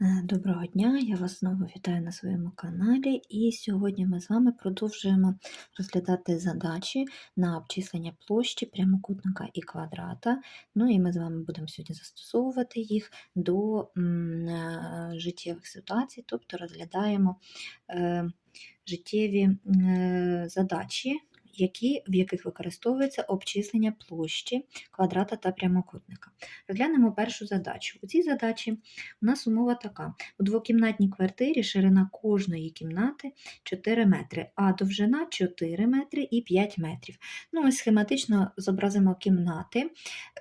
Е, Доброго дня, я вас знову вітаю на своєму каналі. І сьогодні ми з вами продовжуємо розглядати задачі на обчислення площі прямокутника і квадрата. Ну і ми з вами будемо сьогодні застосовувати їх до е, життєвих ситуацій, тобто розглядаємо е, життєві задачі, які, в яких використовується обчислення площі квадрата та прямокутника. Розглянемо першу задачу. У цій задачі у нас умова така: у двокімнатній квартирі ширина кожної кімнати 4 метри, а довжина 4 метри і 5 метрів. Ну, ось схематично зобразимо кімнати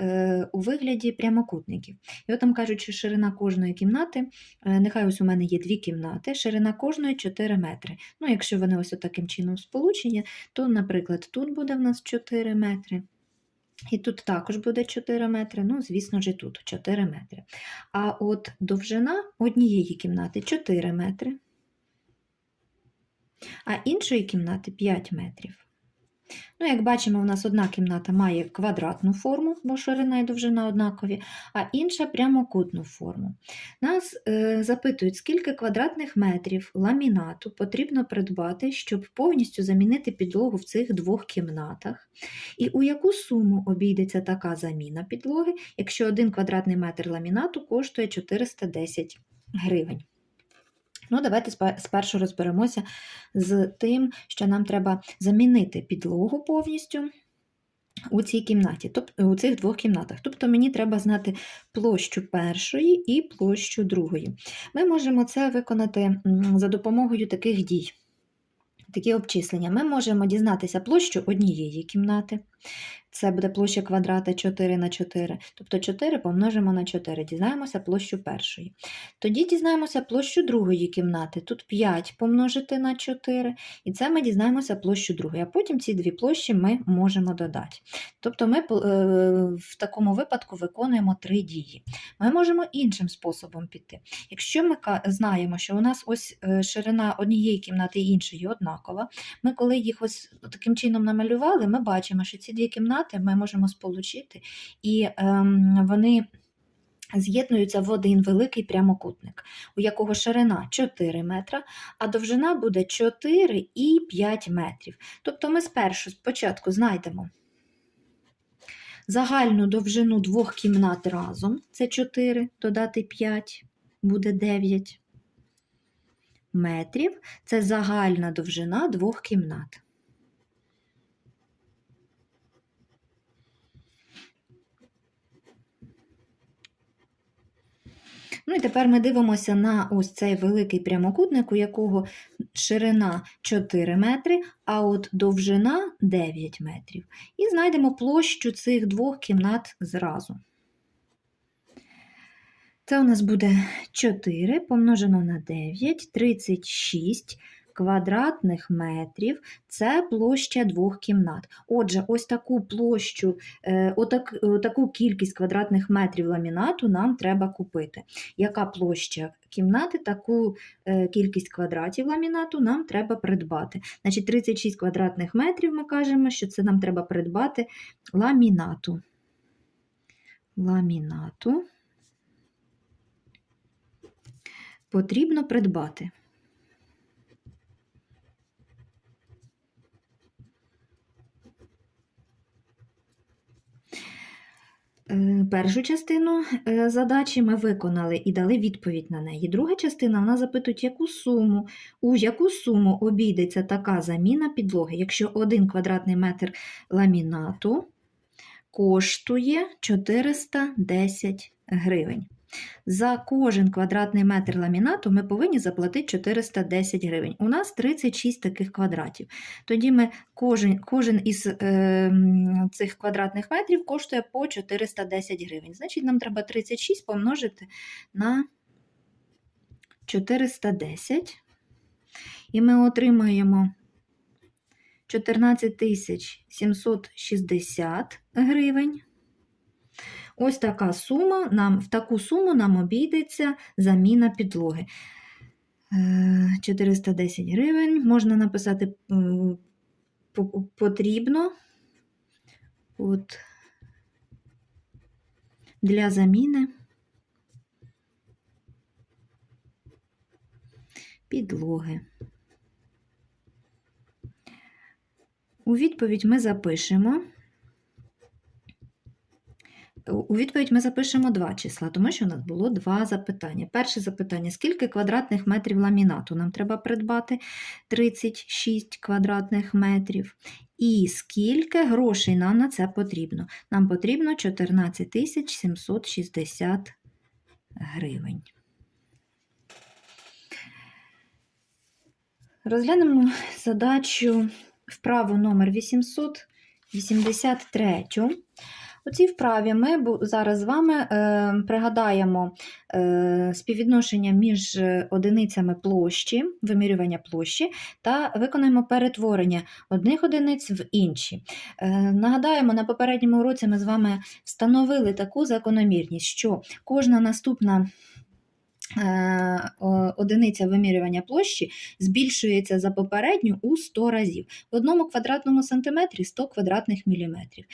е, у вигляді прямокутників. І от там кажуть, що ширина кожної кімнати, е, нехай ось у мене є дві кімнати, ширина кожної 4 метри. Ну, якщо вони ось таким чином сполучені, то, наприклад, тут буде в нас 4 метри. І тут також буде 4 метри, ну, звісно ж, тут 4 метри. А от довжина однієї кімнати 4 метри, а іншої кімнати 5 метрів. Ну, як бачимо, у нас одна кімната має квадратну форму, бо ширина і довжина однакові, а інша прямокутну форму. Нас е, запитують, скільки квадратних метрів ламінату потрібно придбати, щоб повністю замінити підлогу в цих двох кімнатах, і у яку суму обійдеться така заміна підлоги, якщо один квадратний метр ламінату коштує 410 гривень. Ну, давайте спершу розберемося з тим, що нам треба замінити підлогу повністю у цій кімнаті, тобто у цих двох кімнатах. Тобто мені треба знати площу першої і площу другої. Ми можемо це виконати за допомогою таких дій. Такі обчислення. Ми можемо дізнатися площу однієї кімнати. Це буде площа квадрата 4 на 4. Тобто 4 помножимо на 4. Дізнаємося площу першої. Тоді дізнаємося площу другої кімнати. Тут 5 помножити на 4. І це ми дізнаємося площу другої. А потім ці дві площі ми можемо додати. Тобто ми е, в такому випадку виконуємо три дії. Ми можемо іншим способом піти. Якщо ми знаємо, що у нас ось е, ширина однієї кімнати і іншої однакова, ми коли їх ось таким чином намалювали, ми бачимо, що ці дві кімнати ми можемо сполучити, і ем, вони з'єднуються в один великий прямокутник, у якого ширина 4 метра, а довжина буде 4 і 5 метрів. Тобто ми спершу спочатку знайдемо загальну довжину двох кімнат разом, це 4, додати 5, буде 9 метрів. Це загальна довжина двох кімнат. Ну і тепер ми дивимося на ось цей великий прямокутник, у якого ширина 4 метри, а от довжина 9 метрів. І знайдемо площу цих двох кімнат зразу. Це у нас буде 4 помножено на 9, 36 квадратних метрів. Це площа двох кімнат. Отже, ось таку площу, е, отак, таку кількість квадратних метрів ламінату нам треба купити. Яка площа кімнати, таку е, кількість квадратів ламінату нам треба придбати. Значить, 36 квадратних метрів ми кажемо, що це нам треба придбати ламінату. Ламінату потрібно придбати. Е, Першу частину е, задачі ми виконали і дали відповідь на неї. Друга частина вона запитує, яку суму, у яку суму обійдеться така заміна підлоги, якщо один квадратний метр ламінату коштує 410 гривень. За кожен квадратний метр ламінату ми повинні заплатити 410 гривень. У нас 36 таких квадратів. Тоді ми кожен, кожен із е, цих квадратних метрів коштує по 410 гривень. Значить, нам треба 36 помножити на 410. І ми отримуємо 14 760 гривень. Ось така сума, нам, в таку суму нам обійдеться заміна підлоги. Е, 410 гривень. Можна написати е, потрібно от, для заміни підлоги. У відповідь ми запишемо. У відповідь ми запишемо два числа, тому що у нас було два запитання. Перше запитання: скільки квадратних метрів ламінату нам треба придбати? 36 квадратних метрів. І скільки грошей нам на це потрібно? Нам потрібно 14 760 гривень. Розглянемо задачу вправу номер 883. У цій вправі ми зараз з вами е, пригадаємо е, співвідношення між одиницями площі, вимірювання площі та виконаємо перетворення одних одиниць в інші. Е, нагадаємо, на попередньому уроці ми з вами встановили таку закономірність, що кожна наступна е, одиниця вимірювання площі збільшується за попередню у 100 разів. В одному квадратному сантиметрі 100 квадратних міліметрів.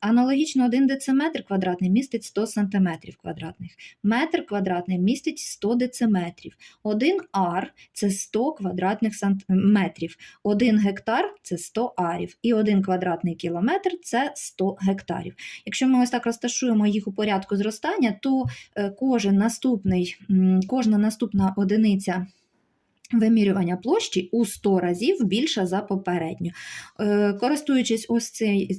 Аналогічно 1 дециметр квадратний містить 100 сантиметрів квадратних. Метр квадратний містить 100 дециметрів. 1 ар – це 100 квадратних сантиметрів. 1 гектар – це 100 арів. І 1 квадратний кілометр – це 100 гектарів. Якщо ми ось так розташуємо їх у порядку зростання, то е, кожен наступний, кожна наступна одиниця вимірювання площі у 100 разів більша за попередню. Е, Користуючись ось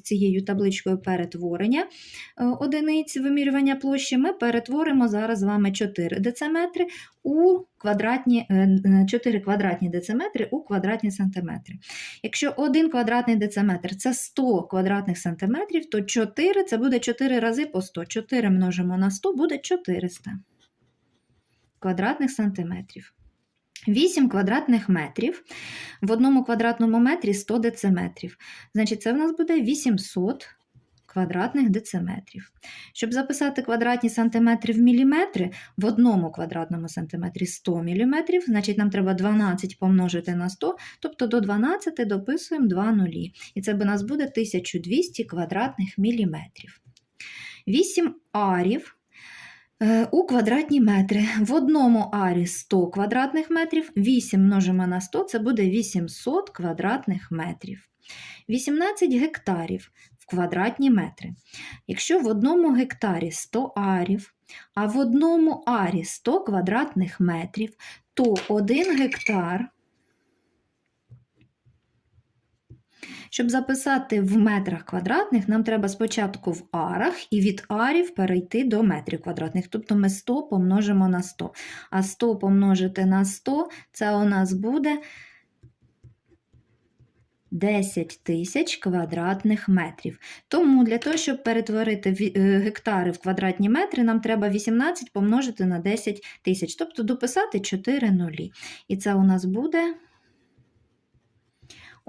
цією табличкою перетворення е, одиниць вимірювання площі, ми перетворимо зараз з вами 4 дециметри у квадратні, е, е, 4 квадратні дециметри у квадратні сантиметри. Якщо 1 квадратний дециметр це 100 квадратних сантиметрів, то 4 це буде 4 рази по 100. 4 множимо на 100 буде 400 квадратних сантиметрів. 8 квадратних метрів. В одному квадратному метрі 100 дециметрів. Значить, це в нас буде 800 квадратних дециметрів. Щоб записати квадратні сантиметри в міліметри, в одному квадратному сантиметрі 100 міліметрів, значить, нам треба 12 помножити на 100, тобто до 12 дописуємо 2 нулі. І це у нас буде 1200 квадратних міліметрів. 8 арів У квадратні метри. В одному арі 100 квадратних метрів, 8 множимо на 100, це буде 800 квадратних метрів. 18 гектарів в квадратні метри. Якщо в одному гектарі 100 арів, а в одному арі 100 квадратних метрів, то 1 гектар Щоб записати в метрах квадратних, нам треба спочатку в арах і від арів перейти до метрів квадратних. Тобто ми 100 помножимо на 100. А 100 помножити на 100 це у нас буде 10 тисяч квадратних метрів. Тому для того, щоб перетворити е, гектари в квадратні метри, нам треба 18 помножити на 10 тисяч, тобто дописати 4 нулі. І це у нас буде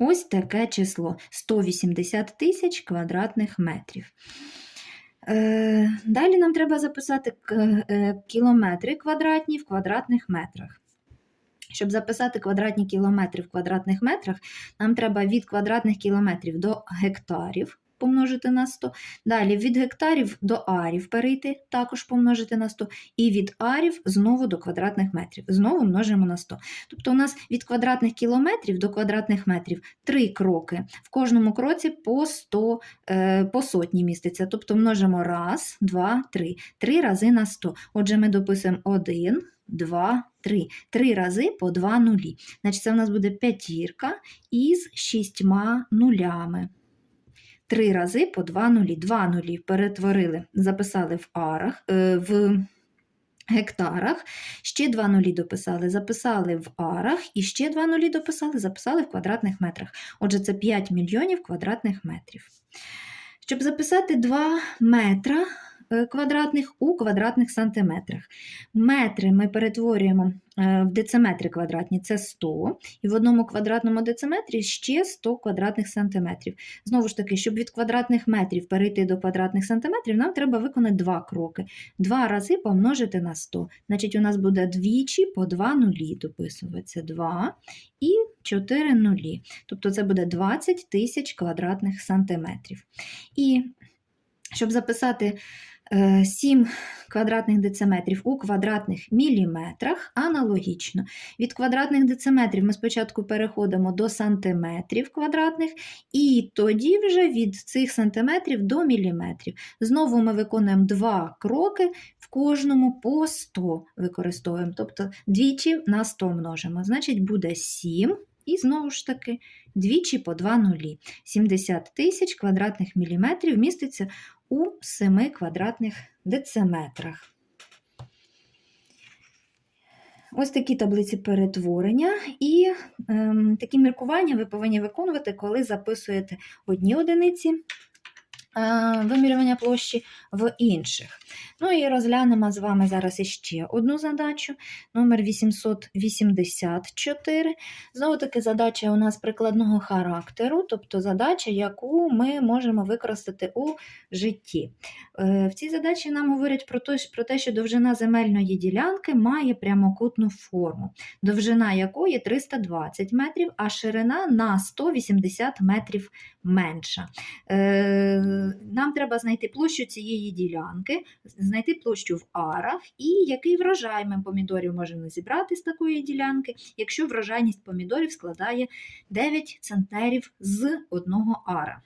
Ось таке число 180 тисяч квадратних метрів. Е, далі нам треба записати е, кілометри квадратні в квадратних метрах. Щоб записати квадратні кілометри в квадратних метрах, нам треба від квадратних кілометрів до гектарів помножити на 100. Далі від гектарів до арів перейти, також помножити на 100. І від арів знову до квадратних метрів. Знову множимо на 100. Тобто у нас від квадратних кілометрів до квадратних метрів три кроки. В кожному кроці по 100, е, по сотні міститься. Тобто множимо раз, два, три. Три рази на 100. Отже, ми дописуємо 1, 2, 3. Три рази по 2 нулі. Значить, це в нас буде п'ятірка із шістьма нулями. Три рази по два нулі. Два нулі перетворили, записали в арах, е, в гектарах, ще два нулі дописали, записали в арах, і ще два нулі дописали, записали в квадратних метрах. Отже, це 5 мільйонів квадратних метрів. Щоб записати 2 метра квадратних у квадратних сантиметрах. Метри ми перетворюємо е, в дециметри квадратні, це 100, і в одному квадратному дециметрі ще 100 квадратних сантиметрів. Знову ж таки, щоб від квадратних метрів перейти до квадратних сантиметрів, нам треба виконати два кроки. Два рази помножити на 100. Значить, у нас буде двічі по 2 нулі дописуватися. 2 і 4 нулі. Тобто це буде 20 тисяч квадратних сантиметрів. І щоб записати Е, 7 квадратних дециметрів у квадратних міліметрах аналогічно. Від квадратних дециметрів ми спочатку переходимо до сантиметрів квадратних, і тоді вже від цих сантиметрів до міліметрів. Знову ми виконуємо два кроки, в кожному по 100 використовуємо. Тобто двічі на 100 множимо. Значить, буде 7. І знову ж таки двічі по 2 нулі. 70 тисяч квадратних міліметрів міститься у 7 квадратних дециметрах. Ось такі таблиці перетворення, і ем, такі міркування ви повинні виконувати, коли записуєте одні одиниці е, вимірювання площі в інших. Ну і розглянемо з вами зараз іще одну задачу, номер 884. Знову таки задача у нас прикладного характеру, тобто задача, яку ми можемо використати у житті. Е, В цій задачі нам говорять про те, що довжина земельної ділянки має прямокутну форму, довжина якої 320 метрів, а ширина на 180 метрів менша. Е, Нам треба знайти площу цієї ділянки, знайти площу в арах і який врожай ми помідорів можемо зібрати з такої ділянки, якщо врожайність помідорів складає 9 центнерів з одного ара.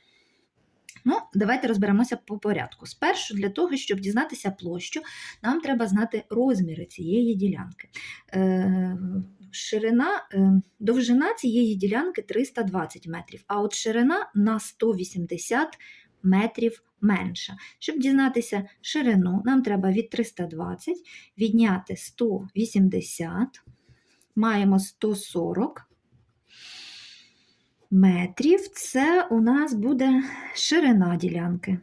Ну, давайте розберемося по порядку. Спершу, для того, щоб дізнатися площу, нам треба знати розміри цієї ділянки. Е, ширина, е, довжина цієї ділянки 320 метрів, а от ширина на 180 метрів менша. Щоб дізнатися ширину, нам треба від 320 відняти 180, маємо 140 метрів. Це у нас буде ширина ділянки.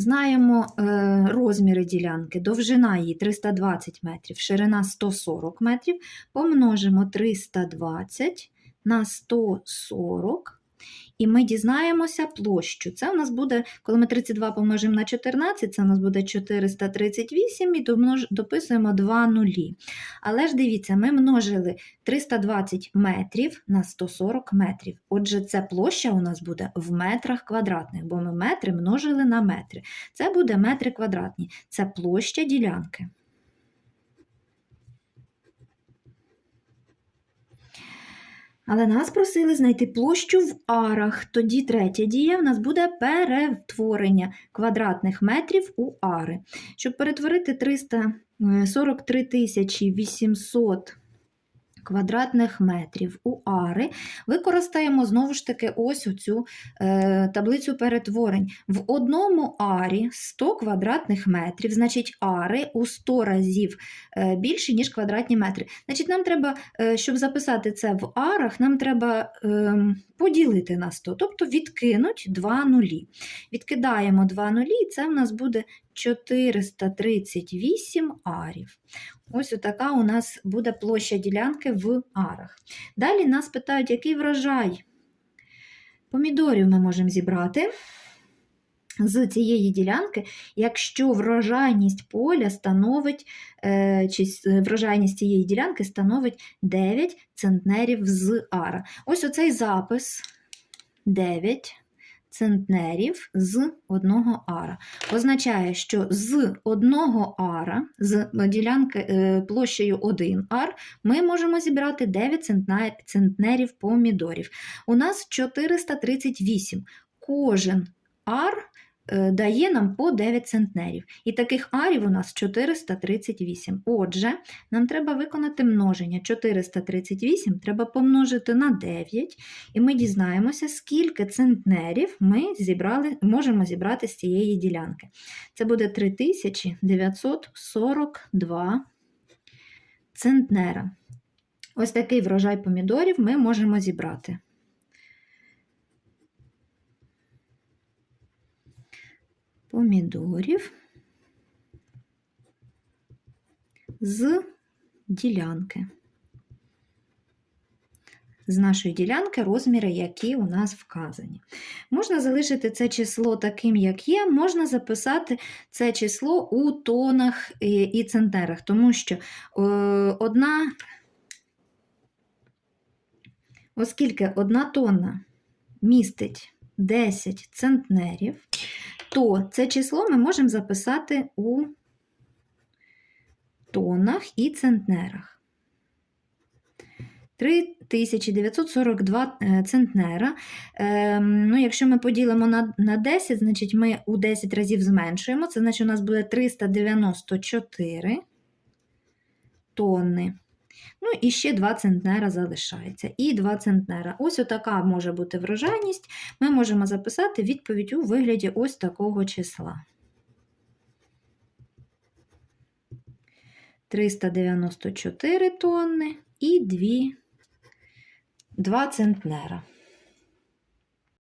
Знаємо е, розміри ділянки. Довжина її 320 метрів, ширина 140 метрів. Помножимо 320 на 140. І ми дізнаємося площу. Це у нас буде, коли ми 32 помножимо на 14, це у нас буде 438 і дописуємо 2 нулі. Але ж дивіться, ми множили 320 метрів на 140 метрів. Отже, це площа у нас буде в метрах квадратних, бо ми метри множили на метри. Це буде метри квадратні. Це площа ділянки. Але нас просили знайти площу в арах. Тоді третя дія в нас буде перетворення квадратних метрів у ари. Щоб перетворити 343 тисячі 800 квадратних метрів у ари, використаємо знову ж таки ось цю е, таблицю перетворень. В одному арі 100 квадратних метрів, значить ари у 100 разів е, більше, ніж квадратні метри. Значить, нам треба, е, щоб записати це в арах, нам треба е, поділити на 100, тобто відкинуть 2 нулі. Відкидаємо 2 нулі, і це в нас буде 438 арів. Ось така у нас буде площа ділянки в арах. Далі нас питають, який врожай помідорів ми можемо зібрати з цієї ділянки, якщо врожайність поля становить, е, чи врожайність цієї ділянки становить 9 центнерів з ара. Ось оцей запис 9 центнерів з одного ара. Означає, що з одного ара, з ділянки е, площею 1 ар, ми можемо зібрати 9 центнерів помідорів. У нас 438. Кожен ар дає нам по 9 центнерів. І таких арів у нас 438. Отже, нам треба виконати множення. 438 треба помножити на 9, і ми дізнаємося, скільки центнерів ми зібрали, можемо зібрати з цієї ділянки. Це буде 3942 центнера. Ось такий врожай помідорів ми можемо зібрати. Помідорів з ділянки. З нашої ділянки розміри, які у нас вказані. Можна залишити це число таким, як є, можна записати це число у тонах і центнерах, тому що е, одна Оскільки одна тонна містить 10 центнерів, то це число ми можемо записати у тоннах і центнерах. 3942 е, центнера. Ем, ну, якщо ми поділимо на, на 10, значить ми у 10 разів зменшуємо. Це значить у нас буде 394 тонни. Ну і ще 2 центнера залишається. І 2 центнера. Ось отака може бути врожайність. Ми можемо записати відповідь у вигляді ось такого числа. 394 тонни і 2, 2 центнера.